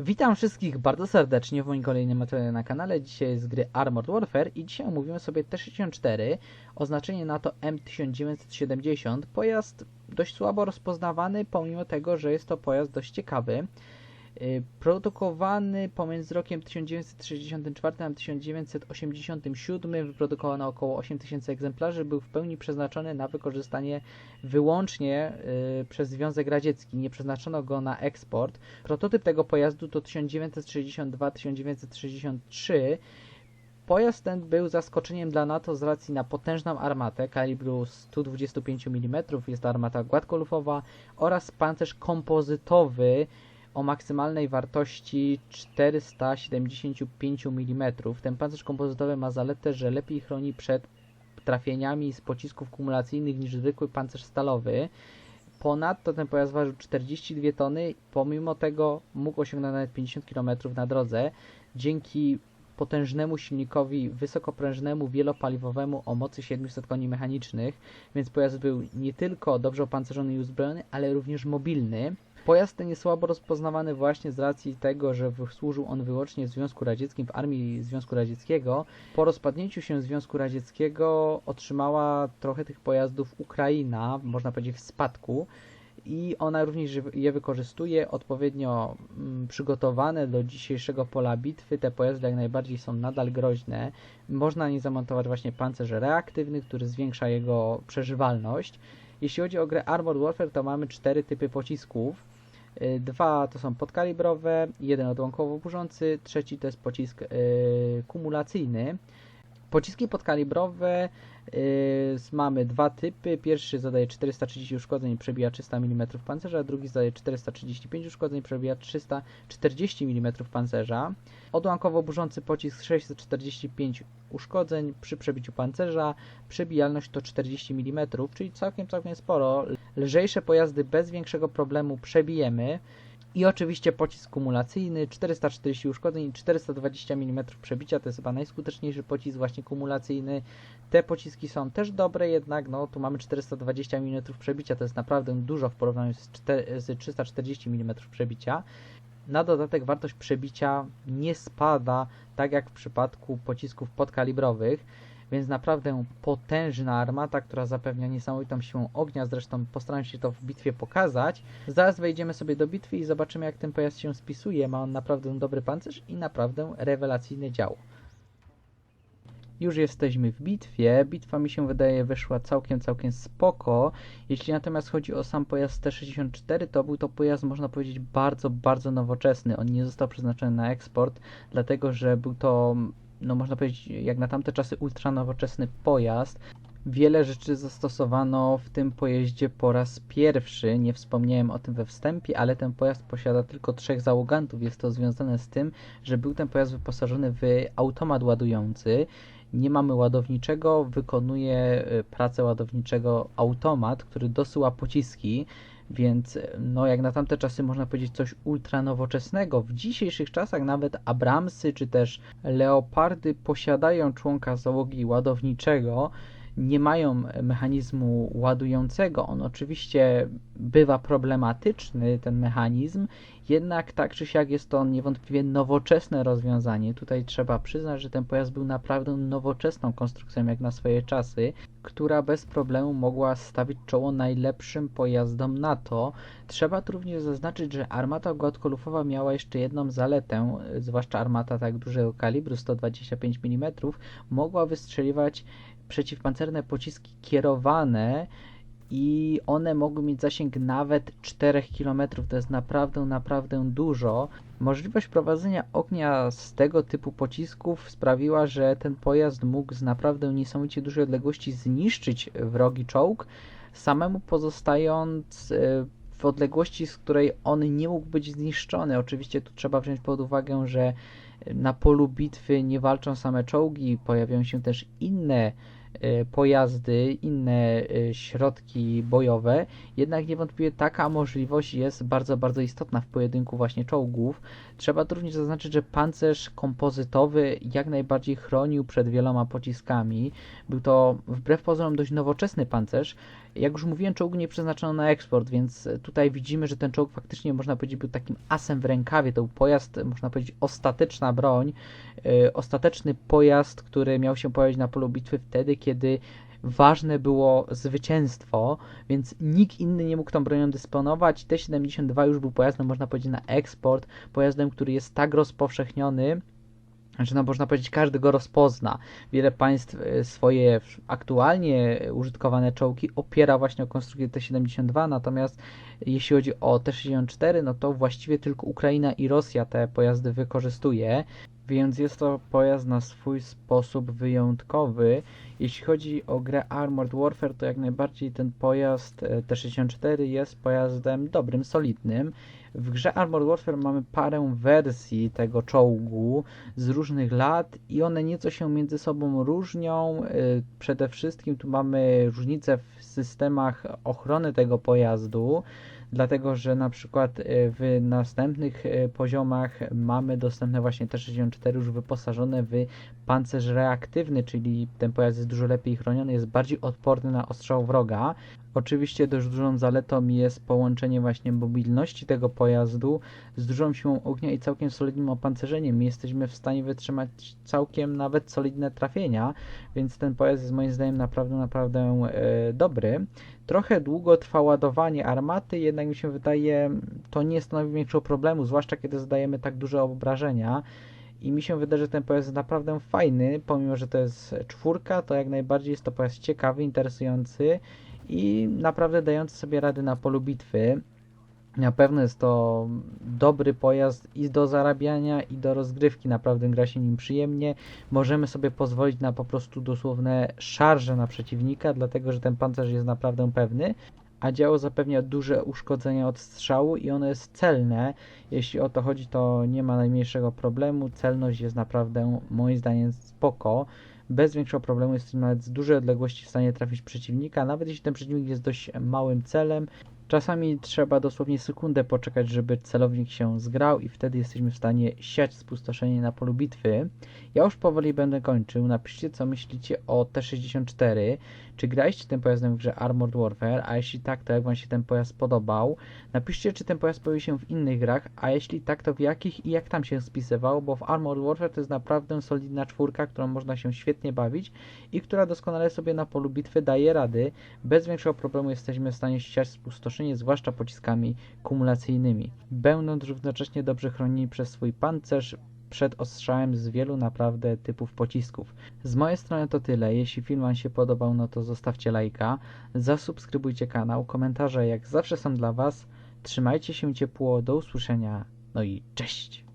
Witam wszystkich bardzo serdecznie w moim kolejnym materiale na kanale. Dzisiaj jest z gry Armored Warfare i dzisiaj omówimy sobie T-64, oznaczenie NATO M1970. Pojazd dość słabo rozpoznawany, pomimo tego, że jest to pojazd dość ciekawy. Yy, Produkowany pomiędzy rokiem 1964 a 1987, wyprodukowano około 8000 egzemplarzy, był w pełni przeznaczony na wykorzystanie wyłącznie yy, przez Związek Radziecki. Nie przeznaczono go na eksport. Prototyp tego pojazdu to 1962-1963. Pojazd ten był zaskoczeniem dla NATO z racji na potężną armatę kalibru 125 mm, jest to armata gładkolufowa oraz pancerz kompozytowy o maksymalnej wartości 475 mm. Ten pancerz kompozytowy ma zaletę, że lepiej chroni przed trafieniami z pocisków kumulacyjnych niż zwykły pancerz stalowy. Ponadto ten pojazd ważył 42 tony, pomimo tego mógł osiągnąć nawet 50 km na drodze dzięki potężnemu silnikowi wysokoprężnemu, wielopaliwowemu o mocy 700 koni mechanicznych, więc pojazd był nie tylko dobrze opancerzony i uzbrojony, ale również mobilny. Pojazd ten jest słabo rozpoznawany właśnie z racji tego, że służył on wyłącznie w Związku Radzieckim, w armii Związku Radzieckiego. Po rozpadnięciu się Związku Radzieckiego otrzymała trochę tych pojazdów Ukraina, można powiedzieć w spadku i ona również je wykorzystuje odpowiednio mm, przygotowane do dzisiejszego pola bitwy. Te pojazdy jak najbardziej są nadal groźne. Można na nie zamontować właśnie pancerz reaktywny, który zwiększa jego przeżywalność. Jeśli chodzi o grę Armored Warfare, to mamy cztery typy pocisków. Y, Dwa to są podkalibrowe, jeden odłamkowo burzący, trzeci to jest pocisk yy, kumulacyjny. Pociski podkalibrowe yy, mamy dwa typy. Pierwszy zadaje 430 uszkodzeń i przebija 300 mm pancerza, drugi zadaje 435 uszkodzeń i przebija 340 mm pancerza. Odłamkowo burzący pocisk 645 uszkodzeń przy przebiciu pancerza, przebijalność to 40 mm, czyli całkiem, całkiem sporo. Lżejsze pojazdy bez większego problemu przebijemy. I oczywiście pocisk kumulacyjny, 440 uszkodzeń i 420 mm przebicia, to jest chyba najskuteczniejszy pocisk właśnie kumulacyjny. Te pociski są też dobre, jednak no tu mamy 420 mm przebicia, to jest naprawdę dużo w porównaniu z, czte- z 340 mm przebicia. Na dodatek wartość przebicia nie spada, tak jak w przypadku pocisków podkalibrowych, więc naprawdę potężna armata, która zapewnia niesamowitą siłę ognia, zresztą postaram się to w bitwie pokazać. Zaraz wejdziemy sobie do bitwy i zobaczymy jak ten pojazd się spisuje. Ma on naprawdę dobry pancerz i naprawdę rewelacyjny dział. Już jesteśmy w bitwie. Bitwa mi się wydaje wyszła całkiem, całkiem spoko. Jeśli natomiast chodzi o sam pojazd T-64, to był to pojazd, można powiedzieć, bardzo, bardzo nowoczesny. On nie został przeznaczony na eksport, dlatego że był to, no można powiedzieć, jak na tamte czasy ultra nowoczesny pojazd. Wiele rzeczy zastosowano w tym pojeździe po raz pierwszy. Nie wspomniałem o tym we wstępie, ale ten pojazd posiada tylko trzech załogantów. Jest to związane z tym, że był ten pojazd wyposażony w automat ładujący. Nie mamy ładowniczego, wykonuje y, pracę ładowniczego automat, który dosyła pociski, więc y, no jak na tamte czasy można powiedzieć coś ultra nowoczesnego. W dzisiejszych czasach nawet Abramsy czy też Leopardy posiadają członka załogi ładowniczego, nie mają mechanizmu ładującego. On oczywiście bywa problematyczny, ten mechanizm, jednak tak czy siak jest to niewątpliwie nowoczesne rozwiązanie. Tutaj trzeba przyznać, że ten pojazd był naprawdę nowoczesną konstrukcją jak na swoje czasy, która bez problemu mogła stawić czoło najlepszym pojazdom NATO. Trzeba tu również zaznaczyć, że armata gładkolufowa miała jeszcze jedną zaletę, zwłaszcza armata tak dużego kalibru 125 mm, mogła wystrzeliwać przeciwpancerne pociski kierowane i one mogły mieć zasięg nawet 4 km. To jest naprawdę, naprawdę dużo. Możliwość prowadzenia ognia z tego typu pocisków sprawiła, że ten pojazd mógł z naprawdę niesamowicie dużej odległości zniszczyć wrogi czołg, samemu pozostając e, w odległości, z której on nie mógł być zniszczony. Oczywiście tu trzeba wziąć pod uwagę, że na polu bitwy nie walczą same czołgi, pojawiają się też inne pojazdy, inne e, środki bojowe, jednak niewątpliwie taka możliwość jest bardzo, bardzo istotna w pojedynku właśnie czołgów. Trzeba tu również zaznaczyć, że pancerz kompozytowy jak najbardziej chronił przed wieloma pociskami. Był to wbrew pozorom dość nowoczesny pancerz. Jak już mówiłem, czołgu nie przeznaczono na eksport, więc tutaj widzimy, że ten czołg faktycznie można powiedzieć był takim asem w rękawie. To był pojazd, można powiedzieć, ostateczna broń, yy, ostateczny pojazd, który miał się pojawić na polu bitwy wtedy, kiedy ważne było zwycięstwo, więc nikt inny nie mógł tą bronią dysponować. T-72 już był pojazdem, można powiedzieć, na eksport, pojazdem, który jest tak rozpowszechniony, znaczy, no można powiedzieć, każdy go rozpozna. Wiele państw e, swoje aktualnie użytkowane czołgi opiera właśnie o konstrukcję T-72, natomiast jeśli chodzi o T-64, no to właściwie tylko Ukraina i Rosja te pojazdy wykorzystuje, więc jest to pojazd na swój sposób wyjątkowy. Jeśli chodzi o grę Armored Warfare, to jak najbardziej ten pojazd e, T-64 jest pojazdem dobrym, solidnym. W grze Armored Warfare mamy parę wersji tego czołgu z różnych lat i one nieco się między sobą różnią. Y, przede wszystkim tu mamy różnice w systemach ochrony tego pojazdu dlatego że na przykład y, w następnych y, poziomach mamy dostępne właśnie T-64 już wyposażone w pancerz reaktywny, czyli ten pojazd jest dużo lepiej chroniony, jest bardziej odporny na ostrzał wroga. Oczywiście dość dużą zaletą jest połączenie właśnie mobilności tego pojazdu z dużą siłą ognia i całkiem solidnym opancerzeniem. My jesteśmy w stanie wytrzymać całkiem nawet solidne trafienia, więc ten pojazd jest moim zdaniem naprawdę, naprawdę e, dobry. Trochę długo trwa ładowanie armaty, jednak mi się wydaje, to nie stanowi większego problemu, zwłaszcza kiedy zadajemy tak duże obrażenia. I mi się wydaje, że ten pojazd jest naprawdę fajny, pomimo że to jest czwórka, to jak najbardziej jest to pojazd ciekawy, interesujący i naprawdę dający sobie rady na polu bitwy. Na pewno jest to dobry pojazd i do zarabiania, i do rozgrywki. Naprawdę gra się nim przyjemnie. Możemy sobie pozwolić na po prostu dosłowne szarże na przeciwnika, dlatego że ten pancerz jest naprawdę pewny a działo zapewnia duże uszkodzenia od strzału i ono jest celne. Jeśli o to chodzi, to nie ma najmniejszego problemu. Celność jest naprawdę moim zdaniem spoko. Bez większego problemu jesteśmy nawet z dużej odległości w stanie trafić przeciwnika, nawet jeśli ten przeciwnik jest dość małym celem. Czasami trzeba dosłownie sekundę poczekać, żeby celownik się zgrał i wtedy jesteśmy w stanie siać spustoszenie na polu bitwy. Ja już powoli będę kończył. Napiszcie, co myślicie o T-64. Czy graliście tym pojazdem w grze Armored Warfare? A jeśli tak, to jak Wam się ten pojazd podobał? Napiszcie, czy ten pojazd pojawi się w innych grach, a jeśli tak, to w jakich i jak tam się spisywał, bo w Armored Warfare to jest naprawdę solidna czwórka, którą można się świetnie bawić i która doskonale sobie na polu bitwy daje rady. Bez większego problemu jesteśmy w stanie siać spustoszenie, zwłaszcza pociskami kumulacyjnymi. Będąc równocześnie dobrze chronieni przez swój pancerz, przed ostrzałem z wielu naprawdę typów pocisków. Z mojej strony to tyle. Jeśli film Wam się podobał, no to zostawcie lajka, zasubskrybujcie kanał, komentarze jak zawsze są dla Was. Trzymajcie się ciepło, do usłyszenia, no i cześć!